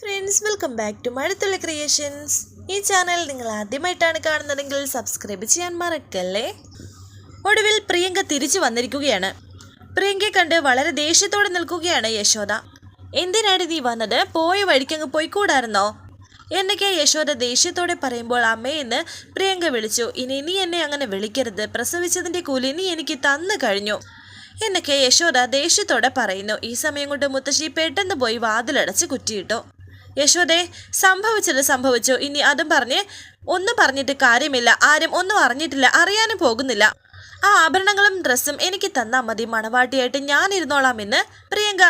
Friends welcome back to Mazhathulla creations ഈ channel നിങ്ങൾ ആദ്യമായിട്ടാണ് കാണുന്നതെങ്കിൽ സബ്സ്ക്രൈബ് ചെയ്യാൻ മറക്കല്ലേ? ഒടുവിൽ പ്രിയങ്ക തിരിച്ചു വന്നിരിക്കുകയാണ്. പ്രിയങ്കയെ കണ്ട് വളരെ ദേഷ്യത്തോടെ നിൽക്കുകയാണ് യശോദ. എന്തിനാണ് നീ വന്നത്? പോയ വഴിക്കങ്ങ് പോയിക്കൂടായിരുന്നോ? എന്നൊക്കെ യശോദ ദേഷ്യത്തോടെ പറയുമ്പോൾ അമ്മയെന്ന് പ്രിയങ്ക വിളിച്ചു. ഇനി നീ എന്നെ അങ്ങനെ വിളിക്കരുത്. പ്രസവിച്ചതിന്റെ കൂലി നീ എനിക്ക് തന്നു കഴിഞ്ഞു. എന്നൊക്കെ യശോദ ദേഷ്യത്തോടെ പറയുന്നു. ഈ സമയം കൊണ്ട് മുത്തശ്ശി പെട്ടെന്ന് പോയി വാതിലടച്ച് കുറ്റിയിട്ടു. യശോദേ സംഭവിച്ചത് സംഭവിച്ചു. ഇനി അതും പറഞ്ഞ് ഒന്നും പറഞ്ഞിട്ട് കാര്യമില്ല. ആരും ഒന്നും അറിഞ്ഞിട്ടില്ല. അറിയാനും പോകുന്നില്ല. ആ ആഭരണങ്ങളും ഡ്രസ്സും എനിക്ക് തന്നാൽ മതി മണവാട്ടിയായിട്ട് ഞാൻ ഇരുന്നോളാം എന്ന് പ്രിയങ്ക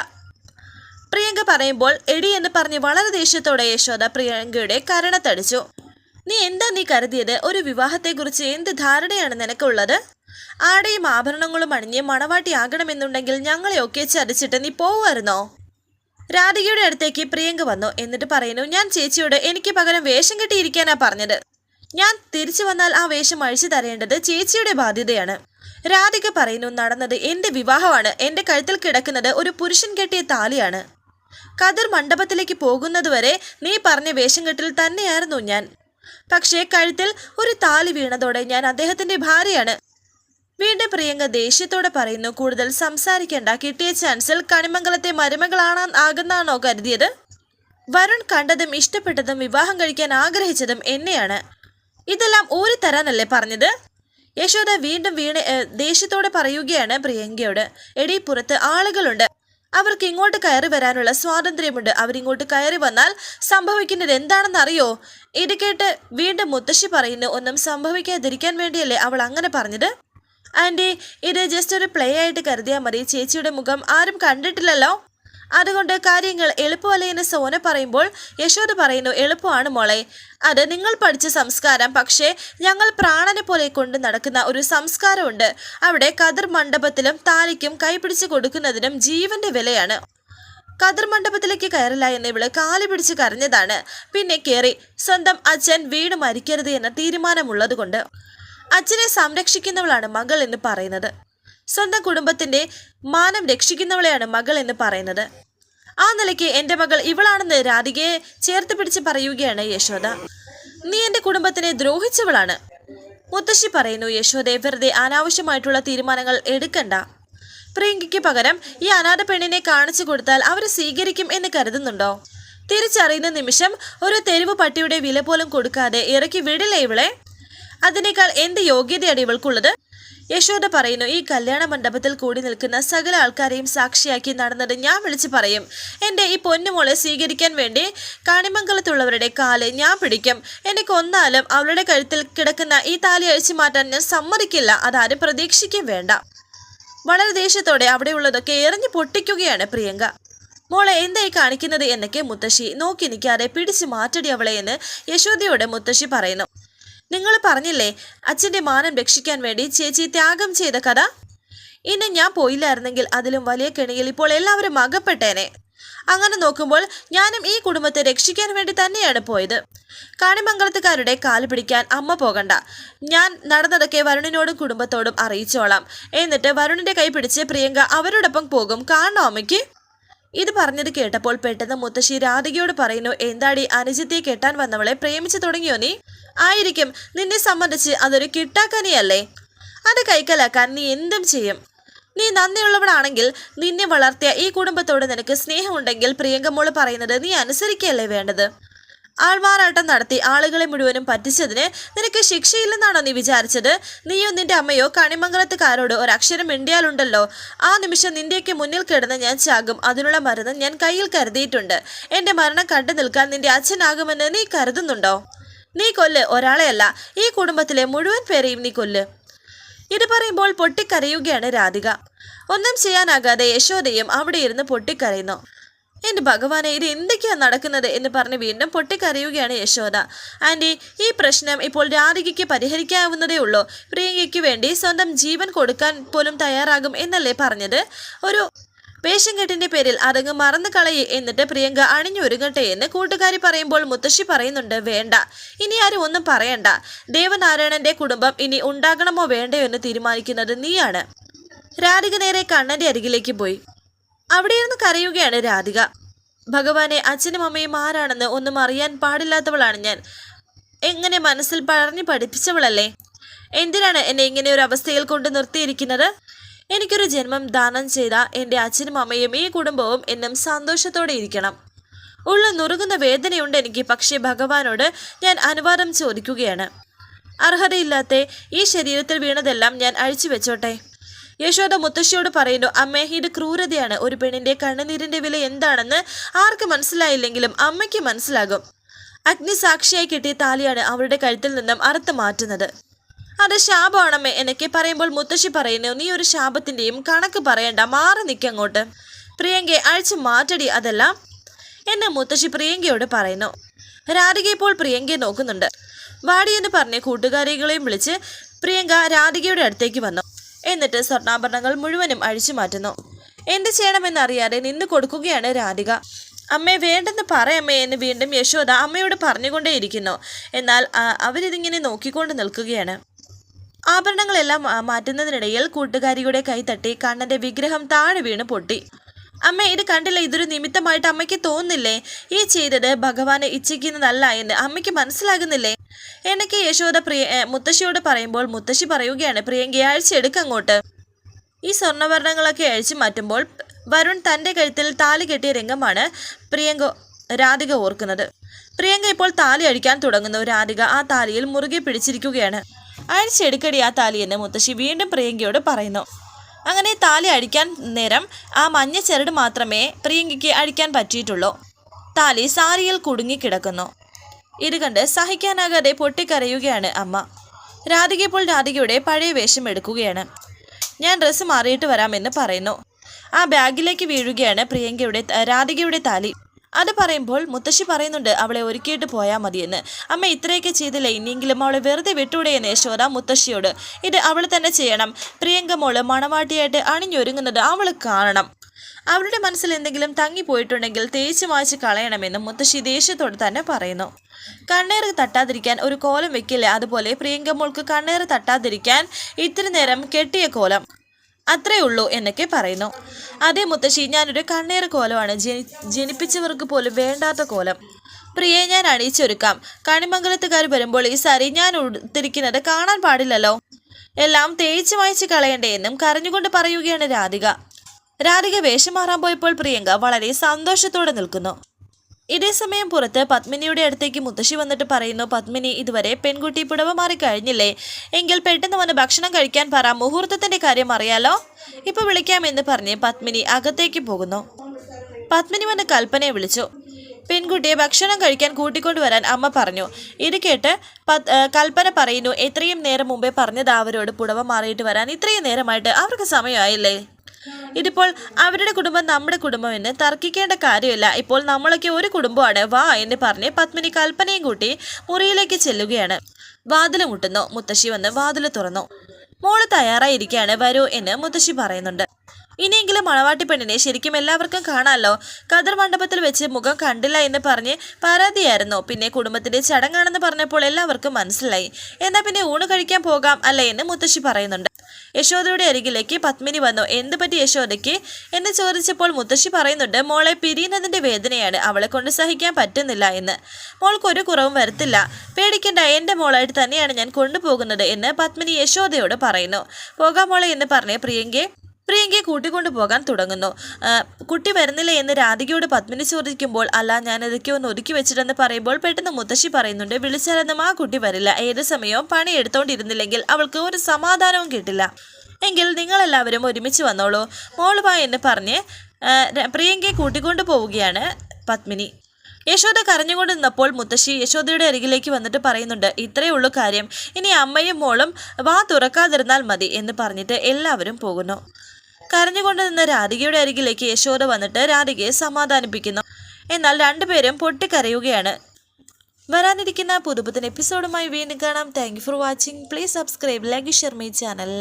പ്രിയങ്ക പറയുമ്പോൾ എടി എന്ന് പറഞ്ഞ് വളരെ ദേഷ്യത്തോടെ യശോദ പ്രിയങ്കയുടെ കരണത്തടിച്ചു. നീ എന്താ നീ കരുതിയത്? ഒരു വിവാഹത്തെക്കുറിച്ച് എന്ത് ധാരണയാണ് നിനക്കുള്ളത്? ആടെയും ആഭരണങ്ങളും അണിഞ്ഞ് മണവാട്ടിയാകണമെന്നുണ്ടെങ്കിൽ ഞങ്ങളെയൊക്കെ ചതിച്ചിട്ട് നീ പോവുമായിരുന്നോ? രാധികയുടെ അടുത്തേക്ക് പ്രിയങ്ക വന്നു. എന്നിട്ട് പറയുന്നു ഞാൻ ചേച്ചിയോട് എനിക്ക് പകരം വേഷം കെട്ടിയിരിക്കാനാ പറഞ്ഞത്. ഞാൻ തിരിച്ചു വന്നാൽ ആ വേഷം അഴിച്ചു തരേണ്ടത് ചേച്ചിയുടെ ബാധ്യതയാണ്. രാധിക പറയുന്നു നടന്നത് എന്റെ വിവാഹമാണ്. എന്റെ കഴുത്തിൽ കിടക്കുന്നത് ഒരു പുരുഷൻ കെട്ടിയ താലിയാണ്. കതിർ മണ്ഡപത്തിലേക്ക് പോകുന്നതുവരെ നീ പറഞ്ഞ വേഷം കെട്ടിൽ തന്നെയായിരുന്നു ഞാൻ. പക്ഷേ കഴുത്തിൽ ഒരു താലി വീണതോടെ ഞാൻ അദ്ദേഹത്തിന്റെ ഭാര്യയാണ്. വീണ്ടും പ്രിയങ്ക ദേഷ്യത്തോടെ പറയുന്നു കൂടുതൽ സംസാരിക്കേണ്ട. കിട്ടിയ ചാൻസിൽ കണിമംഗലത്തെ മരുമകളാണ് ആകുന്നാണോ കരുതിയത്? വരുൺ കണ്ടതും ഇഷ്ടപ്പെട്ടതും വിവാഹം കഴിക്കാൻ ആഗ്രഹിച്ചതും എന്നെയാണ്. ഇതെല്ലാം ഊരി തരാനല്ലേ പറഞ്ഞത്? യശോദ വീണ്ടും വീണ് ദേഷ്യത്തോടെ പറയുകയാണ് പ്രിയങ്കയോട്. എടി പുറത്ത് ആളുകളുണ്ട്. അവർക്ക് ഇങ്ങോട്ട് കയറി വരാനുള്ള സ്വാതന്ത്ര്യമുണ്ട്. അവരിങ്ങോട്ട് കയറി വന്നാൽ സംഭവിക്കുന്നത് എന്താണെന്ന് അറിയോ ഇത് കേട്ട് വീണ്ടും മുത്തശ്ശി പറയുന്നു ഒന്നും സംഭവിക്കാതിരിക്കാൻ വേണ്ടിയല്ലേ അവൾ അങ്ങനെ പറഞ്ഞത്? ആന്റി ഇത് ജസ്റ്റ് ഒരു പ്ലേ ആയിട്ട് കരുതിയാൽ മതി. ചേച്ചിയുടെ മുഖം ആരും കണ്ടിട്ടില്ലല്ലോ? അതുകൊണ്ട് കാര്യങ്ങൾ എളുപ്പമല്ല എന്ന് സോന പറയുമ്പോൾ യശോദ പറയുന്നു എളുപ്പമാണ് മോളെ. അത് നിങ്ങൾ പഠിച്ച സംസ്കാരം. പക്ഷേ ഞങ്ങൾ പ്രാണനെ പോലെ കൊണ്ട് നടക്കുന്ന ഒരു സംസ്കാരമുണ്ട്. അവിടെ കതിർ മണ്ഡപത്തിലും താലിക്കും കൈപിടിച്ച് കൊടുക്കുന്നതിനും ജീവന്റെ വിലയാണ്. കതിർ മണ്ഡപത്തിലേക്ക് കയറില്ല എന്ന് ഇവൾ കാലു പിടിച്ച് കരഞ്ഞതാണ്. പിന്നെ കയറി സ്വന്തം അച്ഛൻ വീട് മരിക്കരുത് എന്ന തീരുമാനമുള്ളത് കൊണ്ട് അച്ഛനെ സംരക്ഷിക്കുന്നവളാണ് മകൾ എന്ന് പറയുന്നത്. സ്വന്തം കുടുംബത്തിന്റെ മാനം രക്ഷിക്കുന്നവളെയാണ് മകൾ എന്ന് പറയുന്നത്. ആ നിലയ്ക്ക് എന്റെ മകൾ ഇവളാണെന്ന് രാധികയെ ചേർത്ത് പിടിച്ച് പറയുകയാണ് യശോദ. നീ എന്റെ കുടുംബത്തിനെ ദ്രോഹിച്ചവളാണ്. മുത്തശ്ശി പറയുന്നു യശോദയെ വെറുതെ അനാവശ്യമായിട്ടുള്ള തീരുമാനങ്ങൾ എടുക്കണ്ട. പ്രിയങ്കയ്ക്ക് പകരം ഈ അനാഥ പെണ്ണിനെ കാണിച്ചു കൊടുത്താൽ അവർ സ്വീകരിക്കും എന്ന് കരുതുന്നുണ്ടോ? തിരിച്ചറിയുന്ന നിമിഷം ഒരു തെരുവ് പട്ടിയുടെ വില പോലും കൊടുക്കാതെ ഇറക്കി വിടില്ല ഇവളെ? അതിനേക്കാൾ എന്ത് യോഗ്യതയാണ് ഇവൾക്കുള്ളത്? യശോദ പറയുന്നു ഈ കല്യാണ മണ്ഡപത്തിൽ കൂടി നിൽക്കുന്ന സകല ആൾക്കാരെയും സാക്ഷിയാക്കി നടന്നത് ഞാൻ വിളിച്ചു പറയും. എന്റെ ഈ പൊന്നുമോളെ സ്വീകരിക്കാൻ വേണ്ടി കാണിമംഗലത്തുള്ളവരുടെ കാൽ ഞാൻ പിടിക്കും. എന്നെ കൊന്നാലും അവളുടെ കഴുത്തിൽ കിടക്കുന്ന ഈ താലി അഴിച്ചു മാറ്റാൻ ഞാൻ സമ്മതിക്കില്ല. അതാരും പ്രതീക്ഷിക്കും വേണ്ട. വളരെ ദേഷ്യത്തോടെ അവിടെയുള്ളതൊക്കെ എറിഞ്ഞു പൊട്ടിക്കുകയാണ് പ്രിയങ്ക. മോളെ എന്തായി കാണിക്കുന്നത്? എന്നൊക്കെ മുത്തശ്ശി. നോക്കി നിൽക്കാതെ പിടിച്ചു മാറ്റടി അവളെ എന്ന് യശോദയോട് മുത്തശ്ശി പറയുന്നു. നിങ്ങൾ പറഞ്ഞില്ലേ അച്ഛന്റെ മാനം രക്ഷിക്കാൻ വേണ്ടി ചേച്ചി ത്യാഗം ചെയ്ത കഥ? ഇന്ന് ഞാൻ പോയില്ലായിരുന്നെങ്കിൽ അതിലും വലിയ കെണിയിൽ ഇപ്പോൾ എല്ലാവരും അകപ്പെട്ടേനെ. അങ്ങനെ നോക്കുമ്പോൾ ഞാനും ഈ കുടുംബത്തെ രക്ഷിക്കാൻ വേണ്ടി തന്നെയാണ് പോയത്. കാണിമംഗലത്തുകാരുടെ കാൽ പിടിക്കാൻ അമ്മ പോകണ്ട. ഞാൻ നടന്നതൊക്കെ വരുണിനോടും കുടുംബത്തോടും അറിയിച്ചോളാം. എന്നിട്ട് വരുണിന്റെ കൈ പിടിച്ച് പ്രിയങ്ക അവരോടൊപ്പം പോകും. കാണണോ അമ്മയ്ക്ക്? ഇത് പറഞ്ഞത് കേട്ടപ്പോൾ പെട്ടെന്ന് മുത്തശ്ശി രാധികയോട് പറയുന്നു എന്താടി അനുജിത്തെ കെട്ടാൻ വന്നവളെ പ്രേമിച്ചു തുടങ്ങിയോ നീ? ആയിരിക്കും. നിന്നെ സംബന്ധിച്ച് അതൊരു കിട്ടാക്കനിയല്ലേ? അത് കൈക്കലാക്കാൻ നീ എന്തും ചെയ്യും. നീ നന്ദിയുള്ളവളാണെങ്കിൽ നിന്നെ വളർത്തിയ ഈ കുടുംബത്തോട് നിനക്ക് സ്നേഹമുണ്ടെങ്കിൽ പ്രിയങ്കമ്മോൾ പറയുന്നത് നീ അനുസരിക്കുകയല്ലേ വേണ്ടത്? ആൾമാറാട്ടം നടത്തി ആളുകളെ മുഴുവനും പറ്റിച്ചതിന് നിനക്ക് ശിക്ഷയില്ലെന്നാണോ നീ വിചാരിച്ചത്? നീയോ നിന്റെ അമ്മയോ കണിമംഗലത്തുകാരോട് ഒരക്ഷരം മിണ്ടിയാലുണ്ടല്ലോ. ആ നിമിഷം നിന്റെയൊക്കെ മുന്നിൽ കിടന്ന് ഞാൻ ചാകും. അതിനുള്ള മരുന്ന് ഞാൻ കയ്യിൽ കരുതിയിട്ടുണ്ട്. എന്റെ മരണം കണ്ടു നിൽക്കാൻ നിന്റെ അച്ഛനാകുമെന്ന് നീ കരുതുന്നുണ്ടോ? നീ കൊല്ല് ഒരാളെയല്ല. ഈ കുടുംബത്തിലെ മുഴുവൻ പേരെയും നീ കൊല്ല്. ഇത് പറയുമ്പോൾ പൊട്ടിക്കരയുകയാണ് രാധിക. ഒന്നും ചെയ്യാനാകാതെ യശോദയും അവിടെ ഇരുന്ന് പൊട്ടിക്കരയുന്നു. എന്റെ ഭഗവാനെ ഇത് എന്തൊക്കെയാണ് നടക്കുന്നത്? എന്ന് പറഞ്ഞ് വീണ്ടും പൊട്ടിക്കരയുകയാണ് യശോദ. ആന്റി ഈ പ്രശ്നം ഇപ്പോൾ രാധികയ്ക്ക് പരിഹരിക്കാവുന്നതേ ഉള്ളൂ. പ്രിയങ്കയ്ക്ക് വേണ്ടി സ്വന്തം ജീവൻ കൊടുക്കാൻ പോലും തയ്യാറാകും എന്നല്ലേ പറഞ്ഞത്? ഒരു വേഷം കെട്ടിന്റെ പേരിൽ അതങ്ങ് മറന്നു കളയെ എന്നിട്ട് പ്രിയങ്ക അണിഞ്ഞൊരുങ്ങട്ടെ എന്ന് കൂട്ടുകാരി പറയുമ്പോൾ മുത്തശ്ശി പറയുന്നുണ്ട് വേണ്ട ഇനി ആരും ഒന്നും പറയണ്ട. ദേവനാരായണന്റെ കുടുംബം ഇനി ഉണ്ടാകണമോ വേണ്ടയോ എന്ന് തീരുമാനിക്കുന്നത് നീയാണ്. രാധിക നേരെ കണ്ണന്റെ അരികിലേക്ക് പോയി. അവിടെ ഇരുന്ന് കരയുകയാണ് രാധിക. ഭഗവാനെ അച്ഛനും അമ്മയും ആരാണെന്ന് ഒന്നും അറിയാൻ പാടില്ലാത്തവളാണ് ഞാൻ. എങ്ങനെ മനസ്സിൽ പറഞ്ഞു പഠിപ്പിച്ചവളല്ലേ? എന്തിനാണ് എന്നെ ഇങ്ങനെ ഒരു അവസ്ഥയിൽ കൊണ്ട് നിർത്തിയിരിക്കുന്നത്? എനിക്കൊരു ജന്മം ദാനം ചെയ്ത എന്റെ അച്ഛനും അമ്മയും ഈ കുടുംബവും എന്നും സന്തോഷത്തോടെ ഇരിക്കണം. ഉള്ള നുറുകുന്ന വേദനയുണ്ട് എനിക്ക് പക്ഷേ ഭഗവാനോട് ഞാൻ അനുവാദം ചോദിക്കുകയാണ്. അർഹതയില്ലാത്ത ഈ ശരീരത്തിൽ വീണതെല്ലാം ഞാൻ അഴിച്ചു വെച്ചോട്ടെ. യശോദ മുത്തശ്ശിയോട് പറയുന്നു അമ്മേ ഇത് ക്രൂരതയാണ്. ഒരു പെണ്ണിന്റെ കണ്ണുനീരിന്റെ വില എന്താണെന്ന് ആർക്ക് മനസ്സിലായില്ലെങ്കിലും അമ്മയ്ക്ക് മനസ്സിലാകും. അഗ്നിസാക്ഷിയായി കിട്ടിയ താലിയാണ് അവരുടെ കഴുത്തിൽ നിന്നും അറുത്ത് മാറ്റുന്നത്. അത് ശാപമാണമ്മേ എന്നൊക്കെ പറയുമ്പോൾ മുത്തശ്ശി പറയുന്നു നീ ഒരു ശാപത്തിന്റെയും കണക്ക് പറയണ്ട മാറി നിൽക്കങ്ങോട്ട് പ്രിയങ്കയെ അഴിച്ചു മാറ്റടി അതെല്ലാം എന്ന് മുത്തശ്ശി പ്രിയങ്കയോട് പറയുന്നു. രാധിക ഇപ്പോൾ പ്രിയങ്കയെ നോക്കുന്നുണ്ട്. വാടി എന്ന് പറഞ്ഞ് കൂട്ടുകാരികളെയും വിളിച്ച് പ്രിയങ്ക രാധികയുടെ അടുത്തേക്ക് വന്നു. എന്നിട്ട് സ്വർണാഭരണങ്ങൾ മുഴുവനും അഴിച്ചു മാറ്റുന്നു. എന്ത് ചെയ്യണമെന്നറിയാതെ നിന്ന് കൊടുക്കുകയാണ് രാധിക. അമ്മേ വേണ്ടെന്ന് പറയമ്മേ എന്ന് വീണ്ടും യശോദ അമ്മയോട് പറഞ്ഞുകൊണ്ടേയിരിക്കുന്നു. എന്നാൽ അവരിതിങ്ങനെ നോക്കിക്കൊണ്ട് നിൽക്കുകയാണ്. ആഭരണങ്ങളെല്ലാം മാറ്റുന്നതിനിടയിൽ കൂട്ടുകാരിയുടെ കൈ തട്ടി കണ്ണന്റെ വിഗ്രഹം താഴെ വീണ് പൊട്ടി. അമ്മ ഇത് കണ്ടില്ല ഇതൊരു നിമിത്തമായിട്ട് അമ്മയ്ക്ക് തോന്നുന്നില്ലേ? ഈ ചെയ്തത് ഭഗവാനെ ഇച്ഛിക്കുന്നതല്ല എന്ന് അമ്മയ്ക്ക് മനസ്സിലാകുന്നില്ലേ? എനിക്ക് യശോദ പ്രിയ മുത്തശ്ശിയോട് പറയുമ്പോൾ മുത്തശ്ശി പറയുകയാണ് പ്രിയങ്കി അഴിച്ചെടുക്ക അങ്ങോട്ട്. ഈ സ്വർണവർണങ്ങളൊക്കെ അഴിച്ചു മാറ്റുമ്പോൾ വരുൺ തന്റെ കഴുത്തിൽ താലി കെട്ടിയ രംഗമാണ് പ്രിയങ്ക രാധിക ഓർക്കുന്നത്. പ്രിയങ്ക ഇപ്പോൾ താലി അഴിക്കാൻ തുടങ്ങുന്നു. രാധിക ആ താലിയിൽ മുറുകെ പിടിച്ചിരിക്കുകയാണ്. അഴിച്ചെടുക്കടി ആ താലി എന്ന് മുത്തശ്ശി വീണ്ടും പ്രിയങ്കയോട് പറയുന്നു. അങ്ങനെ താലി അടിക്കാൻ നേരം ആ മഞ്ഞ ചരട് മാത്രമേ പ്രിയങ്കയ്ക്ക് അടിക്കാൻ പറ്റിയിട്ടുള്ളൂ. താലി സാരിയിൽ കുടുങ്ങിക്കിടക്കുന്നു ഇത് കണ്ട് സഹിക്കാനാകാതെ പൊട്ടിക്കരയുകയാണ് അമ്മ. രാധിക ഇപ്പോൾ രാധികയുടെ പഴയ വേഷം എടുക്കുകയാണ്. ഞാൻ ഡ്രസ്സ് മാറിയിട്ട് വരാമെന്ന് പറയുന്നു. ആ ബാഗിലേക്ക് വീഴുകയാണ് പ്രിയങ്കയുടെ രാധികയുടെ താലി. അത് പറയുമ്പോൾ മുത്തശ്ശി പറയുന്നുണ്ട് അവളെ ഒരുക്കിയിട്ട് പോയാൽ മതിയെന്ന്. അമ്മ ഇത്രയൊക്കെ ചെയ്തില്ല? ഇനിയെങ്കിലും അവളെ വെറുതെ വിട്ടൂടെ എന്ന് യശോദ മുത്തശ്ശിയോട്. ഇത് അവൾ തന്നെ ചെയ്യണം. പ്രിയങ്ക മോൾ മണവാട്ടിയായിട്ട് അണിഞ്ഞൊരുങ്ങുന്നത് അവൾ കാണണം. അവളുടെ മനസ്സിൽ എന്തെങ്കിലും തങ്ങിപ്പോയിട്ടുണ്ടെങ്കിൽ തേച്ച് വായിച്ച് കളയണമെന്ന് മുത്തശ്ശി ദേഷ്യത്തോട് തന്നെ പറയുന്നു. കണ്ണേറ് തട്ടാതിരിക്കാൻ ഒരു കോലം വെക്കില്ല? അതുപോലെ പ്രിയങ്ക മോൾക്ക് കണ്ണേറ് തട്ടാതിരിക്കാൻ ഇത്തിരി നേരം കെട്ടിയ കോലം. അത്രേ ഉള്ളൂ എന്നൊക്കെ പറയുന്നു. അതേ മുത്തശ്ശി ഞാനൊരു കണ്ണേറ് കോലമാണ്. ജനി ജനിപ്പിച്ചവർക്ക് പോലും വേണ്ടാത്ത കോലം. പ്രിയെ ഞാൻ അണിയിച്ചൊരുക്കാം. കണിമംഗലത്തുകാർ വരുമ്പോൾ ഈ സാരി ഞാൻ ഉടുത്തിരിക്കുന്നത് കാണാൻ പാടില്ലല്ലോ. എല്ലാം തേച്ച് വായിച്ച് കളയണ്ടേ എന്നും കരഞ്ഞുകൊണ്ട് പറയുകയാണ് രാധിക. രാധിക വേഷം മാറാൻ പോയപ്പോൾ പ്രിയങ്ക വളരെ സന്തോഷത്തോടെ നിൽക്കുന്നു. ഇതേ സമയം പുറത്ത് പത്മിനിയുടെ അടുത്തേക്ക് മുത്തശ്ശി വന്നിട്ട് പറയുന്നു പത്മിനി ഇതുവരെ പെൺകുട്ടി പുടവ മാറി കഴിഞ്ഞില്ലേ? എങ്കിൽ പെട്ടെന്ന് വന്ന് ഭക്ഷണം കഴിക്കാൻ പറ മുഹൂർത്തത്തിന്റെ കാര്യം അറിയാലോ? ഇപ്പൊ വിളിക്കാമെന്ന് പറഞ്ഞ് പത്മിനി അകത്തേക്ക് പോകുന്നു. പത്മിനി വന്ന് കൽപ്പനയെ വിളിച്ചു. പെൺകുട്ടിയെ ഭക്ഷണം കഴിക്കാൻ കൂട്ടിക്കൊണ്ടുവരാൻ അമ്മ പറഞ്ഞു. ഇത് കേട്ട് കൽപ്പന പറയുന്നു എത്രയും നേരം മുമ്പേ പറഞ്ഞത് അവരോട് പുടവ മാറിയിട്ട് വരാൻ. ഇത്രയും നേരമായിട്ട് അവർക്ക് സമയമായില്ലേ? ഇതിപ്പോൾ അവരുടെ കുടുംബം നമ്മുടെ കുടുംബം എന്ന് തർക്കിക്കേണ്ട കാര്യമില്ല. ഇപ്പോൾ നമ്മളൊക്കെ ഒരു കുടുംബമാണ്. വാ എന്ന് പറഞ്ഞ് പത്മിനി കൽപ്പനയും കൂട്ടി മുറിയിലേക്ക് ചെല്ലുകയാണ്. വാതിൽ മുട്ടുന്നു. മുത്തശ്ശി വന്ന് വാതിൽ തുറന്നു. മോൾ തയ്യാറായിരിക്കുകയാണ്. വരൂ എന്ന് മുത്തശ്ശി പറയുന്നുണ്ട്. ഇനിയെങ്കിലും മണവാട്ടി പെണ്ണിനെ ശരിക്കും എല്ലാവർക്കും കാണാമല്ലോ. കതിർ മണ്ഡപത്തിൽ വെച്ച് മുഖം കണ്ടില്ല എന്ന് പറഞ്ഞ് പരാതിയായിരുന്നു. പിന്നെ കുടുംബത്തിന്റെ ചടങ്ങാണെന്ന് പറഞ്ഞപ്പോൾ എല്ലാവർക്കും മനസ്സിലായി. എന്നാ പിന്നെ ഊണ് കഴിക്കാൻ പോകാം അല്ലേ എന്ന് മുത്തശ്ശി പറയുന്നുണ്ട്. യശോദയുടെ അരികിലേക്ക് പത്മിനി വന്നു. എന്ത് പറ്റി യശോദയ്ക്ക്? എന്ന് ചോദിച്ചപ്പോൾ മുത്തശ്ശി പറയുന്നുണ്ട് മോളെ പിരിയുന്നതിന്റെ വേദനയാണ്. അവളെ കൊണ്ട് സഹിക്കാൻ പറ്റുന്നില്ല എന്ന്. മോൾക്ക് ഒരു കുറവും വരത്തില്ല. പേടിക്കേണ്ട എന്റെ മോളായിട്ട് തന്നെയാണ് ഞാൻ കൊണ്ടുപോകുന്നത് എന്ന് പത്മിനി യശോദയോട് പറയുന്നു. പോകാം മോളെ എന്ന് പറഞ്ഞ് പ്രിയങ്കയെ പ്രിയങ്കയെ കൂട്ടിക്കൊണ്ടു പോകാൻ തുടങ്ങുന്നു. കുട്ടി വരുന്നില്ല എന്ന് രാധികയോട് പത്മിനി ചോദിക്കുമ്പോൾ അല്ല ഞാൻ ഇതൊക്കെ ഒന്ന് ഒതുക്കി വെച്ചിട്ടെന്ന് പറയുമ്പോൾ പെട്ടെന്ന് മുത്തശ്ശി പറയുന്നുണ്ട് വിളിച്ചാലൊന്നും ആ കുട്ടി വരില്ല. ഏത് സമയവും പണി എടുത്തോണ്ടിരുന്നില്ലെങ്കിൽ അവൾക്ക് ഒരു സമാധാനവും കിട്ടില്ല. എങ്കിൽ നിങ്ങളെല്ലാവരും ഒരുമിച്ച് വന്നോളൂ. മോളുമാ എന്ന് പറഞ്ഞ് പ്രിയങ്കയെ കൂട്ടിക്കൊണ്ടു പോവുകയാണ് പത്മിനി. യശോദ കരഞ്ഞുകൊണ്ട് നിന്നപ്പോൾ മുത്തശ്ശി യശോദയുടെ അരികിലേക്ക് വന്നിട്ട് പറയുന്നുണ്ട് ഇത്രയേ ഉള്ളൂ കാര്യം. ഇനി അമ്മയും മോളും വാ തുറക്കാതിരുന്നാൽ മതി എന്ന് പറഞ്ഞിട്ട് എല്ലാവരും പോകുന്നു. കരഞ്ഞുകൊണ്ട് നിന്ന രാധികയുടെ അരികിലേക്ക് യശോദ വന്നിട്ട് രാധികയെ സമാധാനിപ്പിക്കുന്നു. എന്നാൽ രണ്ടുപേരും പൊട്ടിക്കരയുകയാണ്. വരാനിരിക്കുന്ന പുതുപുത്തൻ എപ്പിസോഡുമായി വീണ്ടും കാണാം. Thank for watching please subscribe like share my channel